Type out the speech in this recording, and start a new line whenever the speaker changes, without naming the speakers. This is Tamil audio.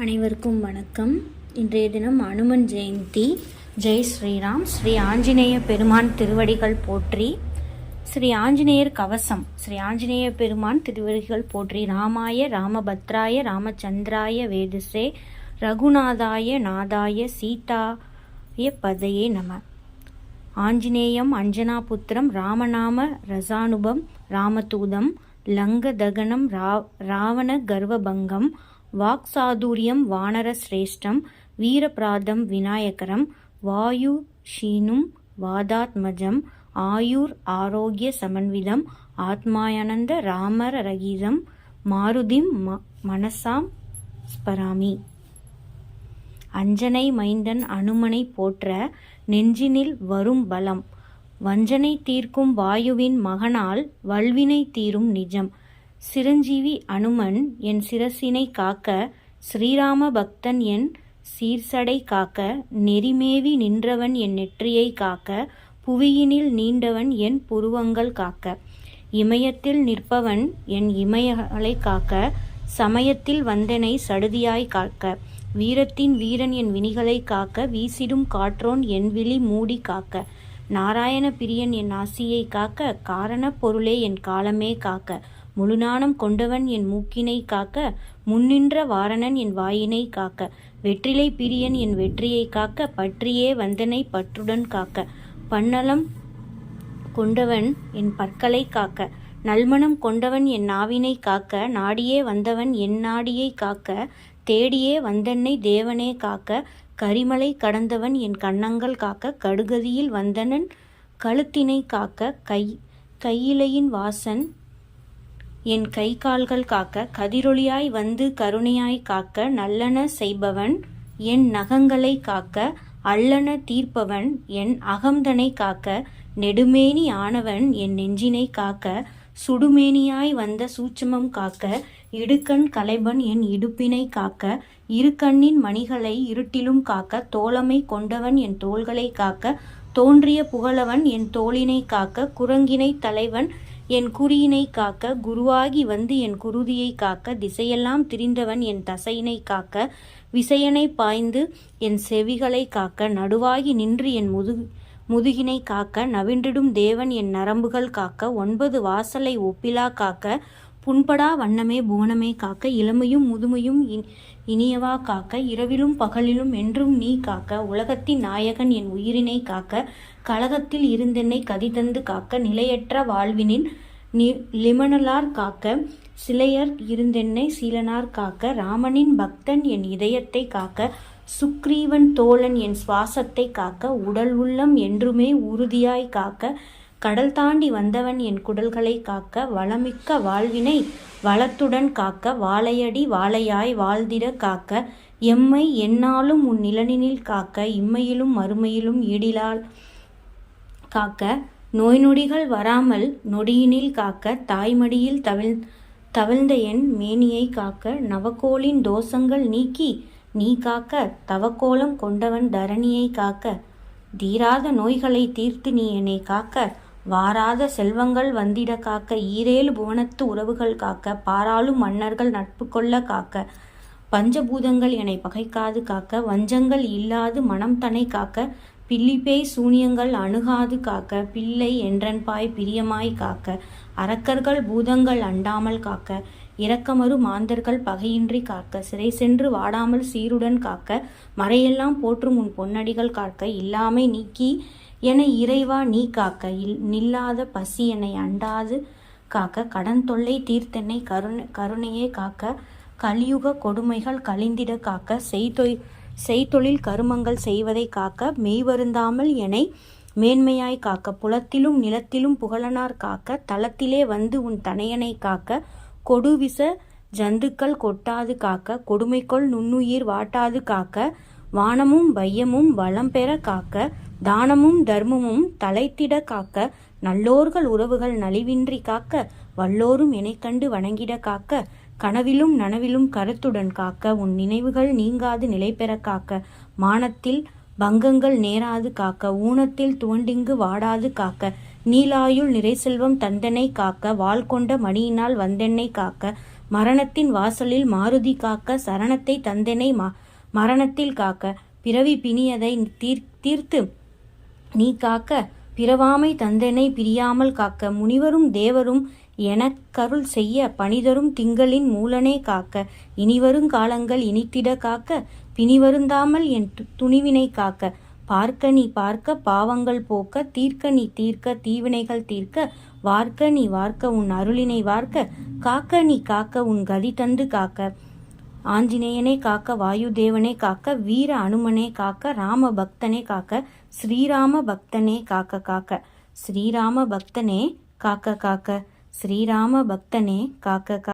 அனைவருக்கும் வணக்கம். இன்றைய தினம் அனுமன் ஜெயந்தி ஜெய் ஸ்ரீராம் ஸ்ரீ ஆஞ்சநேய பெருமான் திருவடிகள் போற்றி ஸ்ரீ ஆஞ்சநேயர் கவசம் ஸ்ரீ ஆஞ்சநேய பெருமான் திருவடிகள் போற்றி ராமாய ராமபத்ராய ராமச்சந்திராய வேதுசே ரகுநாதாய நாதாய சீதாய பதையே நம. ஆஞ்சநேயம் அஞ்சனாபுத்திரம் ராமநாம ரசானுபம் ராமதூதம் லங்கதகனம் ரா ராவண கர்வபங்கம் வாக்சாதுரியம் வானர சிரேஷ்டம் வீரபிராதம் விநாயகரம் வாயு ஷீனும் வாதாத்மஜம் ஆயுர் ஆரோக்கிய சமன்விதம் ஆத்மாயானந்த ராமர ரகீதம் மாருதிம் ம மனசாம் ஸ்பராமி. அஞ்சனை மைந்தன் அனுமனை போற்ற நெஞ்சினில் வரும் பலம். வஞ்சனை தீர்க்கும் வாயுவின் மகனால் வல்வினை தீரும் நிஜம். சிரஞ்சீவி அனுமன் என் சிரசினை காக்க ஸ்ரீராம பக்தன் என் சீர்சடை காக்க நெறிமேவி நின்றவன் என் நெற்றியை காக்க புவியினில் நீண்டவன் என் புருவங்கள் காக்க. இமயத்தில் நிற்பவன் என் இமயங்களை காக்க சமயத்தில் வந்தனை சடுதியாய் காக்க. வீரத்தின் வீரன் என் வினிகளை காக்க வீசிடும் காற்றோன் என் விழி மூடி காக்க. நாராயண பிரியன் என் ஆசியை காக்க காரண பொருளே என் காலமே காக்க. முழுநாணம் கொண்டவன் என் மூக்கினை காக்க முன்னின்ற வாரணன் என் வாயினை காக்க வெற்றிலை பிரியன் என் வெற்றியை காக்க பற்றியே வந்தனை பற்றுடன் காக்க. பன்னலம் கொண்டவன் என் பற்களை காக்க நல்மணம் கொண்டவன் என் நாவினை காக்க நாடியே வந்தவன் என் நாடியை காக்க தேடியே வந்தன்னை தேவனே காக்க கரிமலை கடந்தவன் என் கண்ணங்கள் காக்க கடுகதியில் வந்தனன் கழுத்தினை காக்க கை கையிலையின் வாசன் என் கை கால்கள் காக்க கதிரொளியாய் வந்து கருணையாய் காக்க நல்லன செய்பவன் என் நகங்களை காக்க அல்லன தீர்ப்பவன் என் அகம்தனை காக்க நெடுமேனி ஆனவன் என் நெஞ்சினை காக்க சுடுமேனியாய் வந்த சூட்சமம் காக்க இடுக்கண் கலைபன் என் இடுப்பினை காக்க இரு கண்ணின் மணிகளை இருட்டிலும் காக்க தோழமை கொண்டவன் என் தோள்களை காக்க தோன்றிய புகழவன் என் தோளினை காக்க குரங்கினை தலைவன் என் குறியினை காக்க குருவாகி வந்து என் குருதியை காக்க திசையெல்லாம் திரிந்தவன் என் தசையினை காக்க விசையனை பாய்ந்து என் செவிகளை காக்க நடுவாகி நின்று என் முது முதுகினை காக்க நவின்றிடும் தேவன் என் நரம்புகள் காக்க ஒன்பது வாசலை ஒப்பிலா காக்க புண்படா வண்ணமே புவனமே காக்க இளமையும் முதுமையும் இனியவா காக்க இரவிலும் பகலிலும் என்றும் நீ காக்க உலகத்தின் நாயகன் என் உயிரினை காக்க கழகத்தில் இருந்தென்னை கதிதந்து காக்க நிலையற்ற வாழ்வினின் நி லிமணலார் காக்க சிலையர் இருந்தென்னை சீலனார் காக்க ராமனின் பக்தன் என் இதயத்தை காக்க சுக்ரீவன் தோழன் என் சுவாசத்தை காக்க உடல் உள்ளம் என்றுமே உறுதியாய் காக்க கடல் தாண்டி வந்தவன் என் குடல்களை காக்க வளமிக்க வாழ்வினை வளத்துடன் காக்க வாழையடி வாழையாய் வாழ்ந்திட காக்க எம்மை என்னாலும் உன் நிலனினில் காக்க இம்மையிலும் மறுமையிலும் ஈடிலால் காக்க நோய் நொடிகள் வராமல் நொடியினில் காக்க தாய்மடியில் தவிழ் தவிழ்ந்த என் மேனியை காக்க நவக்கோளின் தோஷங்கள் நீக்கி நீ காக்க தவக்கோலம் கொண்டவன் தரணியை காக்க தீராத நோய்களை தீர்த்து நீ என்னை காக்க வாராத செல்வங்கள் வந்திட காக்க ஈரேழு புவனத்து உறவுகள் காக்க பாராளும் மன்னர்கள் நட்பு கொள்ள காக்க பஞ்சபூதங்கள் என்னை பகைக்காது காக்க வஞ்சங்கள் இல்லாது மனம் தனை காக்க பில்லிப்பேய் சூனியங்கள் அணுகாது காக்க பிள்ளை என்றன்பாய் பிரியமாய் காக்க அரக்கர்கள் பூதங்கள் அண்டாமல் காக்க இரக்கமறு மாந்தர்கள் பகையின்றி காக்க சிறை சென்று வாடாமல் சீருடன் காக்க மறையெல்லாம் போற்றும் உன் பொன்னடிகள் காக்க இல்லாமை நீக்கி என இறைவா நீ காக்க. இல் நில்லாத பசி என்னை அண்டாது காக்க. கடன் தொல்லை தீர்த்தென்னை கருணை கருணையே காக்க. கலியுக கொடுமைகள் கழிந்திட காக்க. செய்தொய் செய்தொழில் கருமங்கள் செய்வதை காக்க. மெய்வருந்தாமல் என்னை மேன்மையாய் காக்க. புலத்திலும் நிலத்திலும் புகழனார் காக்க. தளத்திலே வந்து உன் தனையனை காக்க. கொடுவிச ஜந்துக்கள் கொட்டாது காக்க. கொடுமைக்கொள் நுண்ணுயிர் வாட்டாது காக்க. வானமும் வையமும் வளம் பெற காக்க தானமும் தர்மமும் தலைத்திட காக்க நல்லோர்கள் உறவுகள் நலிவின்றி காக்க வல்லோரும் கண்டு வணங்கிட காக்க கனவிலும் நனவிலும் கருத்துடன் காக்க உன் நினைவுகள் நீங்காது நிலை பெற காக்க மானத்தில் பங்கங்கள் நேராது காக்க ஊனத்தில் துவண்டிங்கு வாடாது காக்க நீலாயுள் நிறை செல்வம் தந்தனை காக்க வாள் கொண்ட மணியினால் வந்தென்னை காக்க மரணத்தின் வாசலில் மாருதி காக்க சரணத்தை தந்தெனை மா மரணத்தில் காக்க பிறவி பிணியதை தீர் தீர்த்து நீ காக்க பிறவாமை தந்தனை பிரியாமல் காக்க முனிவரும் தேவரும் எனக்கருள் செய்ய பணிதரும் திங்களின் மூலனே காக்க இனிவரும் காலங்கள் இனித்திட காக்க பிணிவருந்தாமல் என் து- துணிவினை காக்க பார்க்க நீ பார்க்க பாவங்கள் போக்க தீர்க்க நீ தீர்க்க தீவினைகள் தீர்க்க வார்க்க நீ வார்க்க உன் அருளினை வார்க்க காக்க நீ காக்க உன் கதி தந்து காக்க ஆஞ்சநேயனே காக்க வாயுதேவனே காக்க வீர அனுமனே காக்க ராம பக்தனே காக்க ஸ்ரீராம பக்தனே காக்க காக்க. ஸ்ரீராம பக்தனே காக்க காக்க. ஸ்ரீராம பக்தனே காக்க காக்க.